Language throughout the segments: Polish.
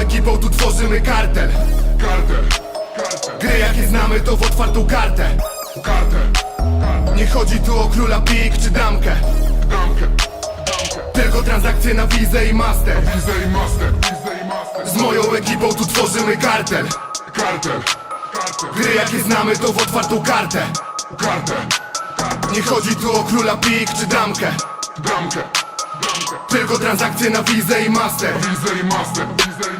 Ekipą tu tworzymy kartel. Kartel, kartel, Gry jakie znamy to w otwartą kartę. Kartel, Nie chodzi tu o króla pik czy damkę. Damkę, damkę. Tylko transakcje na wizę i master. Widzę i master, i master. Z moją ekipą tu tworzymy kartel. Kartel, kartel, Gry jakie znamy to w otwartą kartę. Kartel, kartel. Nie chodzi tu o króla pik czy damkę. Damkę, Tylko transakcje na wizę i master. Widzę i master, i master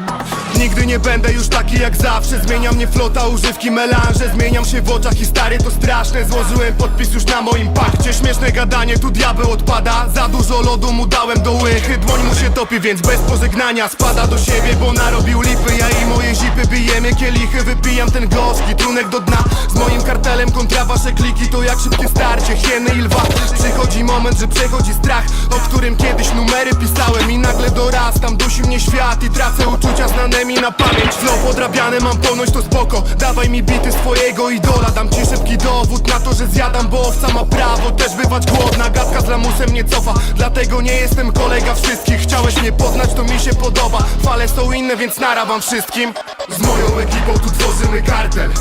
Nigdy nie będę już taki jak zawsze. Zmienia mnie flota, używki, melanże. Zmieniam się w oczach i stary to straszne. Złożyłem podpis już na moim pakcie. Śmieszne gadanie, tu diabeł odpada. Za dużo lodu mu dałem do łychy. Dłoń mu się topi, więc bez pożegnania Spada do siebie, bo narobił lipy. Ja i moje zipy bijemy kielichy. Wypijam ten gorzki, trunek do dna. Z moim kartelem kontra wasze kliki To jak szybkie starcie, hieny i lwa. Przychodzi moment, że przechodzi strach O którym kiedyś numery pisałem. I nagle dorastam, dusi mnie świat I tracę uczucia znanymi na pamięć Flow podrabiane, mam ponoć to spoko. Dawaj mi bity swojego idola Dam ci szybki dowód na to, że zjadam Bo owca ma prawo też bywać głodna. Gadka z lamusem nie cofa Dlatego nie jestem kolega wszystkich. Chciałeś mnie poznać, to mi się podoba. Fale są inne, więc narabam wszystkim. Z moją ekipą tu tworzymy kartel.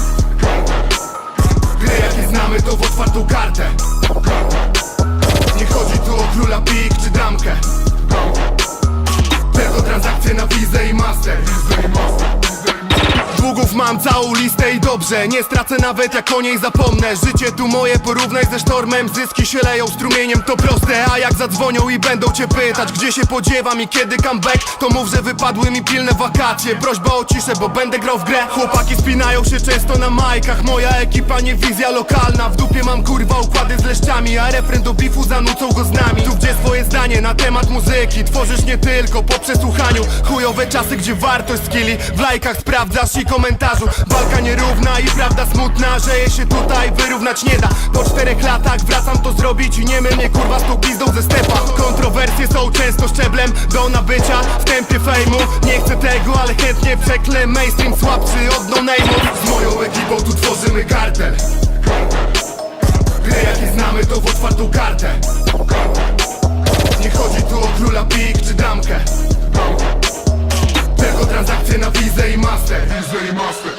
Gry jakie znamy to w otwartą kartę. Nie chodzi tu o króla pik czy damkę na wizę i master Długów mam całą listę i dobrze. Nie stracę nawet jak o niej zapomnę. Życie tu moje porównaj ze sztormem. Zyski się leją strumieniem to proste. A jak zadzwonią i będą cię pytać Gdzie się podziewam i kiedy comeback To mów, że wypadły mi pilne wakacje. Prośba o ciszę, bo będę grał w grę. Chłopaki spinają się często na majkach. Moja ekipa nie wizja lokalna. W dupie mam kurwa układy z leszczami. A refren do bifu zanucą go z nami. Tu gdzie swoje zdanie na temat muzyki Tworzysz nie tylko po przesłuchaniu. Chujowe czasy, gdzie wartość skilli. W lajkach sprawdzasz i komentarzu. Walka nierówna i prawda smutna Że jej się tutaj wyrównać nie da. Po czterech latach wracam to zrobić I nie mnie kurwa z tą ze stepa. Kontrowersje są często szczeblem Do nabycia w tempie fejmu. Nie chcę tego, ale chętnie przeklę Mainstream słabszy od no name'ów Z moją ekipą tu tworzymy kartel Gry jakie znamy to w otwartą kartę. Nie chodzi tu o króla pik czy damkę master master,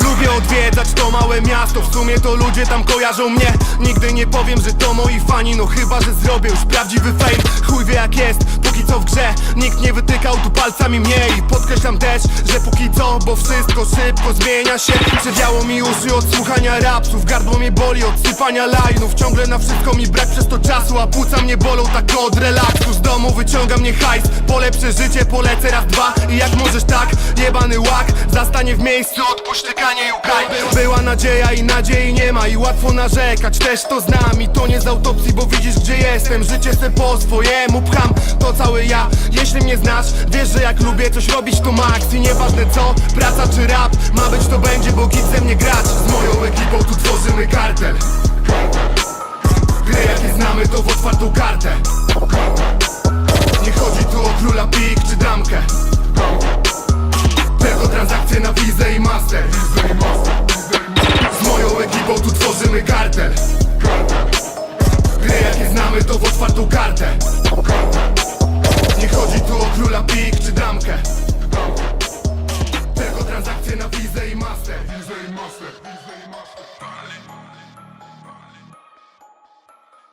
Lubię odwiedzać to małe miasto W sumie to ludzie tam kojarzą mnie. Nigdy nie powiem, że to moi fani No chyba, że zrobię już prawdziwy fame. Chuj wie jak jest, póki co w grze. Nikt nie wytykał tu palcami mnie I też, że póki co Bo wszystko szybko zmienia się. Przewiało mi uszy od słuchania rapsów Gardło mnie boli od sypania lajnów Ciągle na wszystko mi brak przez to czasu A płuca mnie bolą tak od relaksu. Z domu wyciąga mnie hajs Po lepsze życie polecę raz, dwa I jak możesz tak, jebany łak Zastanie w miejscu, odpuść tykanie i Była nadzieja i nadziei nie ma I łatwo narzekać, też to znam I to nie z autopsji, bo widzisz gdzie jestem. Życie se po swojemu pcham, to cały ja. Jeśli mnie znasz, wiesz, że jak lubię coś robić to max. I nieważne co, praca czy rap Ma być to będzie, bo git ze mnie grać. Z moją ekipą tu tworzymy kartel. Gry jakie znamy to w otwartą kartę. Nie chodzi tu o króla pik czy damkę Na wizę i master. Z moją ekipą tu tworzymy kartel. Gry jakie znamy to w otwartą kartę. Nie chodzi tu o króla pik czy damkę. Tylko transakcje na wizę i master